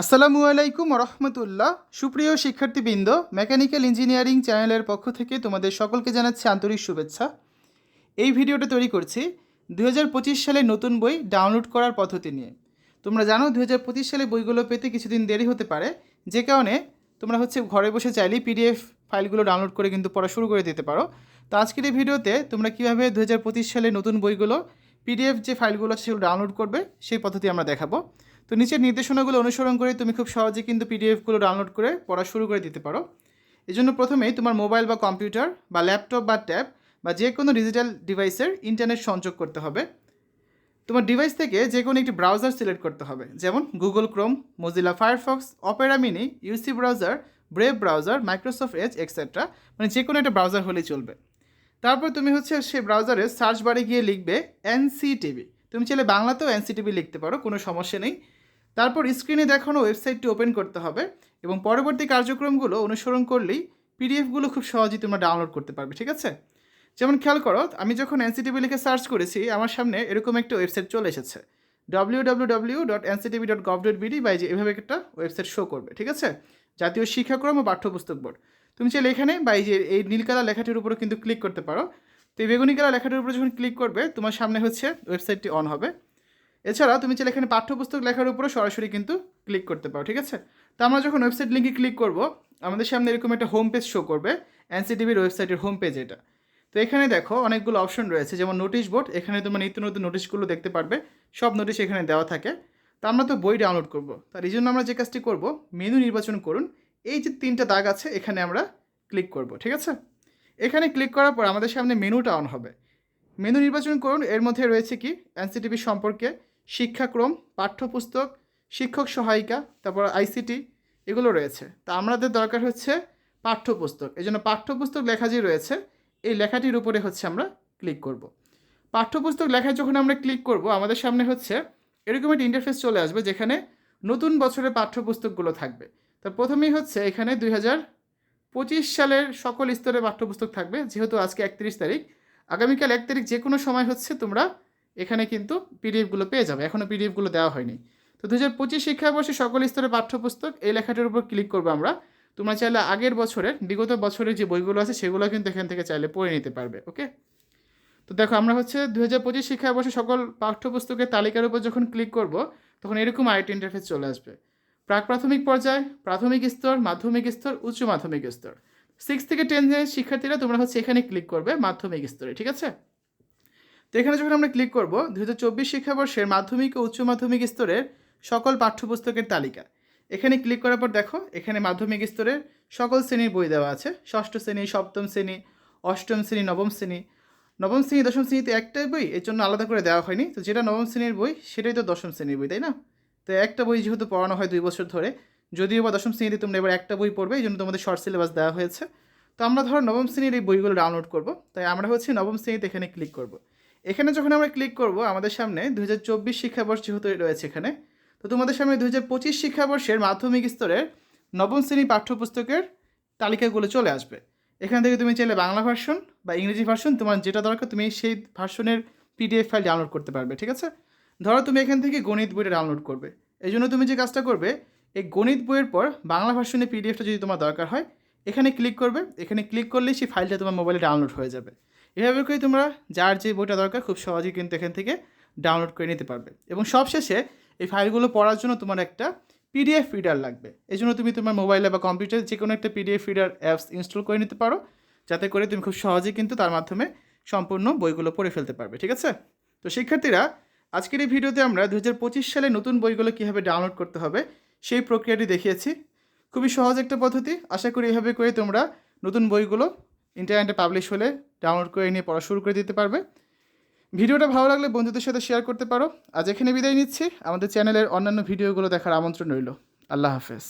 আসসালামু আলাইকুম রহমতুল্লাহ সুপ্রিয় শিক্ষার্থীবৃন্দ, মেকানিক্যাল ইঞ্জিনিয়ারিং চ্যানেলের পক্ষ থেকে তোমাদের সকলকে জানাচ্ছি আন্তরিক শুভেচ্ছা। এই ভিডিওটা তৈরি করছি দু হাজার পঁচিশ সালে নতুন বই ডাউনলোড করার পদ্ধতি নিয়ে। তোমরা জানো দু হাজার পঁচিশ সালে বইগুলো পেতে কিছুদিন দেরি হতে পারে, যে কারণে তোমরা হচ্ছে ঘরে বসে চাইলেই পিডিএফ ফাইলগুলো ডাউনলোড করে কিন্তু পড়া শুরু করে দিতে পারো। তো আজকের এই ভিডিওতে তোমরা কীভাবে দু হাজার পঁচিশ সালে নতুন বইগুলো, পিডিএফ যে ফাইলগুলো আছে সেগুলো ডাউনলোড করবে, সেই পদ্ধতি আমরা দেখাবো। তো নিচের নির্দেশনাগুলো অনুসরণ করে তুমি খুব সহজে কিন্তু পিডিএফগুলো ডাউনলোড করে পড়া শুরু করে দিতে পারো। এই জন্য প্রথমেই তোমার মোবাইল বা কম্পিউটার বা ল্যাপটপ বা ট্যাব বা যে কোনো ডিজিটাল ডিভাইসের ইন্টারনেট সংযোগ করতে হবে। তোমার ডিভাইস থেকে যে কোনো একটি ব্রাউজার সিলেক্ট করতে হবে, যেমন Google Chrome, Mozilla Firefox, Opera Mini, UC browser, Brave browser, Microsoft Edge etcetera মানে যে কোনো একটা ব্রাউজার হলেই চলবে। তারপর তুমি হচ্ছে সেই ব্রাউজারে সার্চ বারে গিয়ে লিখবে এনসিটিভি। তুমি চাইলে বাংলাতেও এনসিটিভি লিখতে পারো, কোনো সমস্যা নেই। তারপর স্ক্রিনে দেখানো ওয়েবসাইটটি ওপেন করতে হবে এবং পরবর্তী কার্যক্রমগুলো অনুসরণ করলেই পিডিএফগুলো খুব সহজেই তোমরা ডাউনলোড করতে পারবে, ঠিক আছে? যেমন খেয়াল করো, আমি যখন এনসিটিভি লিখে সার্চ করেছি, আমার সামনে এরকম একটা ওয়েবসাইট চলে এসেছে। W W W dot NCTV dot gov dot BD যে এভাবে একটা ওয়েবসাইট শো করবে, ঠিক আছে? জাতীয় শিক্ষাক্রম ও পাঠ্যপুস্তক বোর্ড। তুমি চাইলে এখানে বা এই যে এই নীলকালা লেখাটির উপরে কিন্তু ক্লিক করতে পারো। তো এই বেগুনি কালা লেখাটির উপরে যখন ক্লিক করবে, তোমার সামনে হচ্ছে ওয়েবসাইটটি অন হবে। এছাড়া তুমি চাইলে এখানে পাঠ্যপুস্তক লেখার উপরে সরাসরি কিন্তু ক্লিক করতে পারো, ঠিক আছে? তো আমরা যখন ওয়েবসাইট লিঙ্কে ক্লিক করব, আমাদের সামনে এরকম একটা হোম পেজ শো করবে এনসিটিভির ওয়েবসাইটের হোম পেজ এটা। তো এখানে দেখো অনেকগুলো অপশন রয়েছে, যেমন নোটিশ বোর্ড এখানে তোমার নিত্য নতুন নোটিশগুলো দেখতে পারবে, সব নোটিশ এখানে দেওয়া থাকে। তো আমরা তো বই ডাউনলোড করব। তার এই জন্য আমরা যে কাজটি করব মেনু নির্বাচন করুন, এই যে তিনটা দাগ আছে, এখানে আমরা ক্লিক করব, ঠিক আছে? এখানে ক্লিক করার পর আমাদের সামনে মেনুটা অন হবে। মেনু নির্বাচন করুন, এর মধ্যে রয়েছে কি? এনসিটিভি সম্পর্কে শিক্ষাক্রম, পাঠ্যপুস্তক, শিক্ষক সহায়িকা, তারপর আইসিটি এগুলো রয়েছে। তা আমাদের দরকার হচ্ছে পাঠ্যপুস্তক। এই জন্য পাঠ্যপুস্তক লেখা যে রয়েছে, এই লেখাটির উপরে হচ্ছে আমরা ক্লিক করব। পাঠ্যপুস্তক লেখায় যখন আমরা ক্লিক করব, আমাদের সামনে হচ্ছে এরকম একটা ইন্টারফেস চলে আসবে যেখানে নতুন বছরের পাঠ্যপুস্তকগুলো থাকবে। তা প্রথমেই হচ্ছে এখানে দুই পঁচিশ সালের সকল স্তরের পাঠ্যপুস্তক থাকবে। যেহেতু আজকে একত্রিশ তারিখ, আগামীকাল এক তারিখ যে কোনো সময় হচ্ছে তোমরা এখানে কিন্তু পিডিএফগুলো পেয়ে যাবে। এখনও পিডিএফগুলো দেওয়া হয়নি। তো দু হাজার পঁচিশ শিক্ষাবর্ষে সকল স্তরের পাঠ্যপুস্তক এই লেখাটির উপর ক্লিক করব আমরা। তোমরা চাইলে আগের বছরের, বিগত বছরের যে বইগুলো আছে সেগুলো কিন্তু এখান থেকে চাইলে পড়ে নিতে পারবে, ওকে? তো দেখো আমরা হচ্ছে দু হাজার পঁচিশ শিক্ষাবর্ষে সকল পাঠ্যপুস্তকের তালিকার উপর যখন ক্লিক করব, তখন এরকম আরেকটি ইন্টারফেস চলে আসবে। প্রাক প্রাথমিক পর্যায়, প্রাথমিক স্তর, মাধ্যমিক স্তর, উচ্চ মাধ্যমিক স্তর। সিক্স থেকে টেন শিক্ষার্থীরা তোমরা হচ্ছে এখানে ক্লিক করবে মাধ্যমিক স্তরে, ঠিক আছে? তো এখানে যখন আমরা ক্লিক করব দু হাজার চব্বিশ শিক্ষাবর্ষের মাধ্যমিক ও উচ্চ মাধ্যমিক স্তরের সকল পাঠ্যপুস্তকের তালিকা। এখানে ক্লিক করার পর দেখো, এখানে মাধ্যমিক স্তরের সকল শ্রেণির বই দেওয়া আছে। ষষ্ঠ শ্রেণি, সপ্তম শ্রেণি, অষ্টম শ্রেণি, নবম শ্রেণি। নবম শ্রেণি, দশম শ্রেণীতে একটাই বই, এর জন্য আলাদা করে দেওয়া হয়নি। তো যেটা নবম শ্রেণির বই, সেটাই তো দশম শ্রেণির বই, তাই না? তো একটা বই যেহেতু পড়ানো হয় দুই বছর ধরে, যদিও বা দশম শ্রেণীতে তোমরা এবার একটা বই পড়বে, এই জন্য তোমাদের শর্ট সিলেবাস দেওয়া হয়েছে। তো আমরা ধরো নবম শ্রেণির এই বইগুলো ডাউনলোড করব। তাই আমরা হচ্ছে নবম শ্রেণীতে এখানে ক্লিক করব। এখানে যখন আমরা ক্লিক করব, আমাদের সামনে দু হাজার চব্বিশ শিক্ষাবর্ষ যেহেতু রয়েছে এখানে, তো তোমাদের সামনে দু হাজার পঁচিশ শিক্ষাবর্ষের মাধ্যমিক স্তরের নবম শ্রেণি পাঠ্যপুস্তকের তালিকাগুলো চলে আসবে। এখান থেকে তুমি চাইলে বাংলা ভার্সন বা ইংরেজি ভার্সন তোমার যেটা দরকার তুমি সেই ভার্সনের পিডিএফ ফাইল ডাউনলোড করতে পারবে, ঠিক আছে? ধরো তুমি এখান থেকে গণিত বইটা ডাউনলোড করবে। এই জন্য তুমি যে কাজটা করবে, এই গণিত বইয়ের পর বাংলা ভার্সনের পিডিএফটা যদি তোমার দরকার হয়, এখানে ক্লিক করবে। এখানে ক্লিক করলেই সেই ফাইলটা তোমার মোবাইলে ডাউনলোড হয়ে যাবে। এভাবে করে তোমরা যার যে বইটা দরকার খুব সহজেই কিন্তু এখান থেকে ডাউনলোড করে নিতে পারবে। এবং সবশেষে এই ফাইলগুলো পড়ার জন্য তোমার একটা পিডিএফ রিডার লাগবে। এই জন্য তুমি তোমার মোবাইলে বা কম্পিউটারে যে কোনো একটা পিডিএফ রিডার অ্যাপস ইনস্টল করে নিতে পারো। যাতে করে তুমি খুব সহজেই কিন্তু তার মাধ্যমে সম্পূর্ণ বইগুলো পড়ে ফেলতে পারবে, ঠিক আছে? তো শিক্ষার্থীরা, আজকের এই ভিডিওতে আমরা দু হাজার পঁচিশ সালে নতুন বইগুলো কীভাবে ডাউনলোড করতে হবে সেই প্রক্রিয়াটি দেখিয়েছি। খুবই সহজ একটা পদ্ধতি। আশা করি এভাবে করে তোমরা নতুন বইগুলো ইন্টারনেটে পাবলিশ হলে ডাউনলোড করে নিয়ে পড়া শুরু করে দিতে পারবে। ভিডিওটা ভালো লাগলে বন্ধুদের সাথে শেয়ার করতে পারো। আজ এখানে বিদায় নিচ্ছি। আমাদের চ্যানেলের অন্যান্য ভিডিওগুলো দেখার আমন্ত্রণ রইল। আল্লাহ হাফেজ।